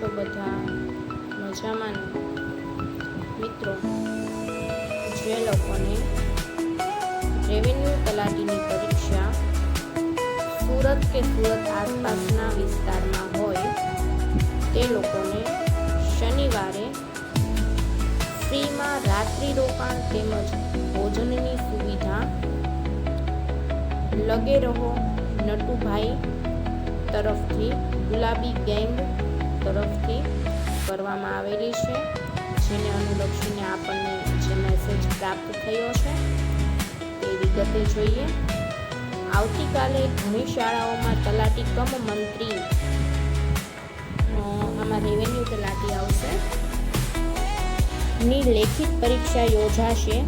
છો બધા? મજામાં મિત્રો, જે લોકોને રેવન્યુ તલાટીની પરીક્ષા સુરત કે સુરત આસપાસના વિસ્તારમાં હોય, તે લોકોને શનિવારે ફ્રીમાં રાત્રિ રોકાણ તેમજ ભોજનની સુવિધા લગે રહો નટુભાઈ તરફથી. ગુલાબી ગેંગ તરફથી કરવામાં આવેલી છે, જેને અનુલક્ષીને આપણને જે મેસેજ પ્રાપ્ત થયો છે, તે વિગતે જોઈએ. આવતીકાલે ઘણી શાળાઓમાં તલાટી કમ મંત્રી આમાં રેવન્યુ તલાટી આવશે. ની લેખિત પરીક્ષા યોજાશે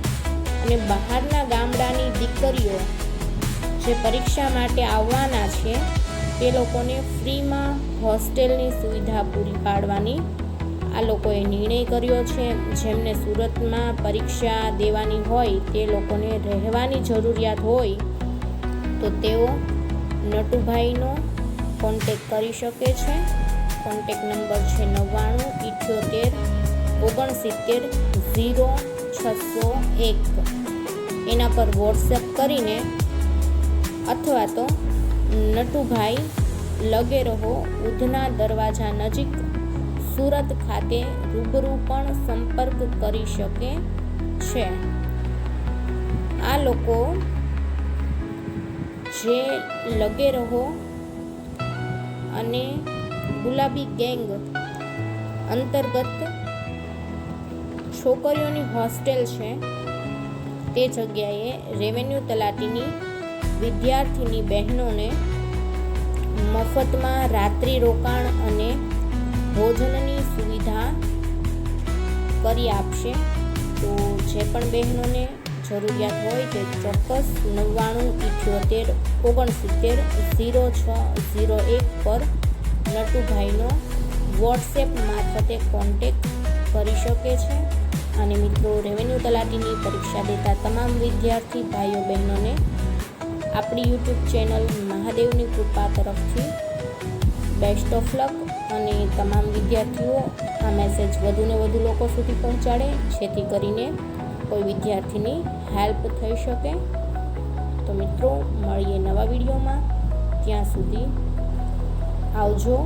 અને બહારના ગામડાની દીકરીઓ જે પરીક્ષા માટે આવવાના છે તે લોકોને ફ્રીમાં હોસ્ટેલની સુવિધા પૂરી પાડવાની. આ લોકોએ નિર્ણય કર્યો છે, જેમને સુરતમાં પરીક્ષા દેવાની હોય તે લોકોને રહેવાની જરૂરિયાત હોય, તો તેઓ નટુભાઈનો કોન્ટેક કરી શકે છે. કોન્ટેક નંબર છે નવ્વાણું, ઇઠ્યોતેર, ઓગણસિત્તેર, ઝીરો, છસો એક. એના પર વોટ્સએપ કરીને અથવા તો નટુભાઈ, લગે રહો, ઉધના દરવાજા નજીક સુરત ખાતે રૂબરૂ પણ સંપર્ક કરી શકે છે. આ લોકો જે લગે રહો અને ગુલાબી ગેંગ અંતર્ગત છોકરીઓની હોસ્ટેલ છે, તે જગ્યાએ રેવન્યુ તલાટીની વિદ્યાર્થીની બહેનોને મફતમાં રાત્રિ રોકાણ અને ભોજનની સુવિધા કરી આપશે. તો જે પણ બહેનોને જરૂરિયાત હોય તે ચોક્કસ નવ્વાણું ઇઠ્યોતેર ઓગણસિત્તેર ઝીરો છ ઝીરો એક પર નટુભાઈનો વોટ્સએપ મારફતે કોન્ટેક કરી શકે છે. અને મિત્રો, રેવન્યુ તલાટીની પરીક્ષા દેતા તમામ વિદ્યાર્થી ભાઈઓ બહેનોને આપણી યુટ્યુબ ચેનલ મહાદેવની કૃપા તરફથી. બેસ્ટ ઓફ લક અને તમામ વિદ્યાર્થીઓ આ મેસેજ વધુને વધુ લોકો સુધી પહોંચાડે, જેથી કરીને કોઈ વિદ્યાર્થીની હેલ્પ થઈ શકે. તો મિત્રો, મળીએ નવા વિડીયોમાં. ત્યાં સુધી આવજો.